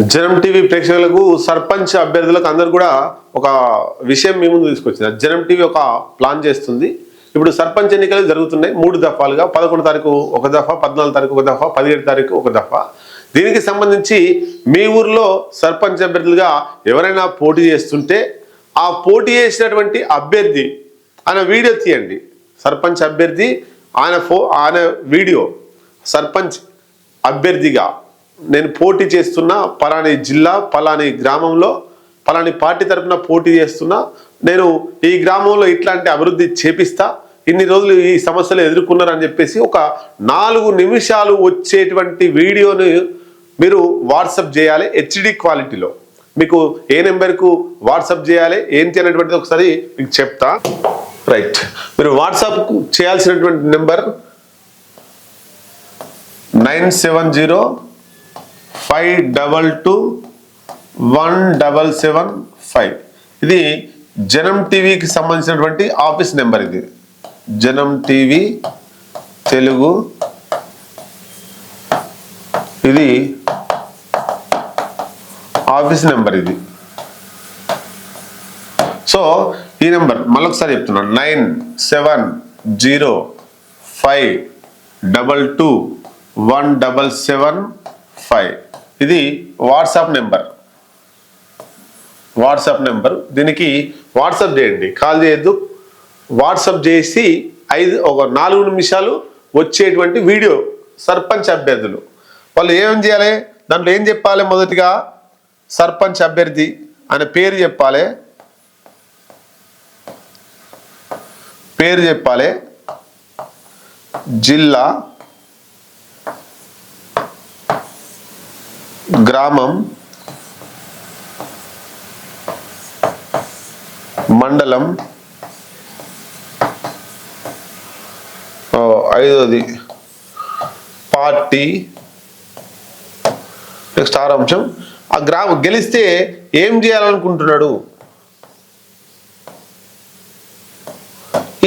జనం టీవీ ప్రేక్షకులకు సర్పంచ్ అభ్యర్థులకు అందరు కూడా ఒక విషయం మీ ముందు తీసుకొచ్చింది. జనం టీవీ ఒక ప్లాన్ చేస్తుంది. ఇప్పుడు సర్పంచ్ ఎన్నికలు జరుగుతున్నాయి మూడు దఫాలుగా. పదకొండు తారీఖు ఒక దఫా పద్నాలుగు తారీఖు ఒక దఫా పదిహేడు తారీఖు ఒక దఫా. దీనికి సంబంధించి మీ ఊర్లో సర్పంచ్ అభ్యర్థులుగా ఎవరైనా పోటీ చేస్తుంటే ఆ పోటీ చేసినటువంటి అభ్యర్థి ఆయన వీడియో తీయండి. సర్పంచ్ అభ్యర్థి ఆయన ఫో ఆయన వీడియో సర్పంచ్ అభ్యర్థిగా నేను పోటీ చేస్తున్నా పలాని జిల్లా పలాని గ్రామంలో పలాని పార్టీ తరపున పోటీ చేస్తున్నా నేను ఈ గ్రామంలో ఇట్లాంటి అభివృద్ధి చేపిస్తా ఇన్ని రోజులు ఈ సమస్యలు ఎదుర్కొన్నారని చెప్పేసి ఒక నాలుగు నిమిషాలు వచ్చేటువంటి వీడియోని మీరు వాట్సప్ చేయాలి హెచ్డి క్వాలిటీలో. మీకు ఏ నెంబర్కు వాట్సప్ చేయాలి ఏంటి అనేటువంటిది ఒకసారి మీకు చెప్తా. రైట్. మీరు వాట్సాప్ చేయాల్సినటువంటి number nine seven zero five double two one double seven five ఇది జనం టీవీకి సంబంధించినటువంటి ఆఫీస్ నెంబర్ ఇది. జనం టీవీ తెలుగు. ఇది ఆఫీస్ నెంబర్ ఇది. సో ఈ నెంబర్ మళ్ళొకసారి చెప్తున్నాను nine seven zero five double two one double seven five. ఇది వాట్సాప్ నెంబర్. WhatsApp number. దీనికి వాట్సాప్ చేయండి. కాల్ చేయొద్దు. వాట్సాప్ చేసి ఐదు ఒక నాలుగు నిమిషాలు వచ్చేటువంటి వీడియో సర్పంచ్ అభ్యర్థులు. వాళ్ళు ఏం చేయాలి? దాంట్లో ఏం చెప్పాలి మొదటిగా? సర్పంచ్ అభ్యర్థి అనే పేరు చెప్పాలి. పేరు చెప్పాలి. జిల్లా గ్రామం మండలం ఐదోది పార్టీ నెక్స్ట్ ఆరు అంశం ఆ గ్రామం గెలిస్తే ఏం చేయాలనుకుంటున్నాడు?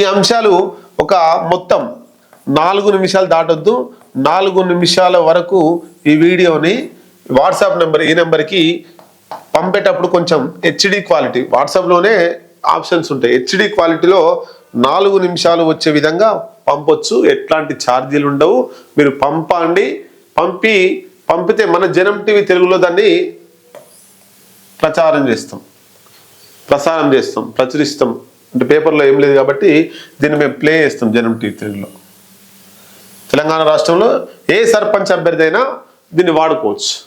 ఈ అంశాలు ఒక మొత్తం నాలుగు నిమిషాలు దాటొద్దు. నాలుగు నిమిషాల వరకు ఈ వీడియోని వాట్సాప్ నెంబర్ ఈ నెంబర్కి పంపేటప్పుడు కొంచెం హెచ్డి క్వాలిటీ. వాట్సాప్లోనే ఆప్షన్స్ ఉంటాయి. హెచ్డి క్వాలిటీలో నాలుగు నిమిషాలు వచ్చే విధంగా పంపొచ్చు. ఎట్లాంటి ఛార్జీలు ఉండవు. మీరు పంపండి. పంపి పంపితే మన జనం టీవీ తెలుగులో దాన్ని ప్రచారం చేస్తాం. ప్రసారం చేస్తాం. ప్రచురిస్తాం. అంటే పేపర్లో ఏం లేదు కాబట్టి దీన్ని మేము ప్లే చేస్తాం జనం టీవీ తెలుగులో. తెలంగాణ రాష్ట్రంలో ఏ సర్పంచ్ అభ్యర్థి అయినా దీన్ని వాడుకోవచ్చు.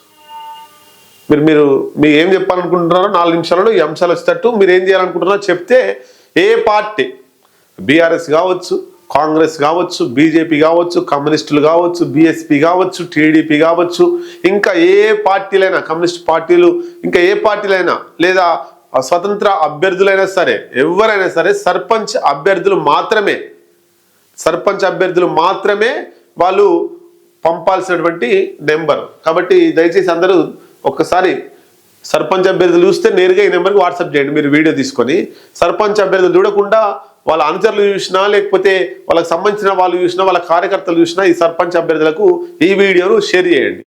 మీరు మీరు మీరు ఏం చెప్పాలనుకుంటున్నారో నాలుగు నిమిషాలలో ఈ అంశాలు వచ్చేటట్టు మీరు ఏం చేయాలనుకుంటున్నారో చెప్తే ఏ పార్టీ? బీఆర్ఎస్ కావచ్చు కాంగ్రెస్ కావచ్చు బీజేపీ కావచ్చు కమ్యూనిస్టులు కావచ్చు బీఎస్పీ కావచ్చు టీడీపీ కావచ్చు ఇంకా ఏ పార్టీలైనా కమ్యూనిస్ట్ పార్టీలు ఇంకా ఏ పార్టీలైనా లేదా స్వతంత్ర అభ్యర్థులైనా సరే ఎవరైనా సరే సర్పంచ్ అభ్యర్థులు మాత్రమే సర్పంచ్ అభ్యర్థులు మాత్రమే వాళ్ళు పంపాల్సినటువంటి నెంబర్. కాబట్టి దయచేసి అందరూ ఒక్కసారి సర్పంచ్ అభ్యర్థులు చూస్తే నేరుగా ఈ నెంబర్కి వాట్సాప్ చేయండి మీరు వీడియో తీసుకొని. సర్పంచ్ అభ్యర్థులు చూడకుండా వాళ్ళ అనుచరులు చూసినా లేకపోతే వాళ్ళకి సంబంధించిన వాళ్ళు చూసినా వాళ్ళ కార్యకర్తలు చూసినా ఈ సర్పంచ్ అభ్యర్థులకు ఈ వీడియోను షేర్ చేయండి.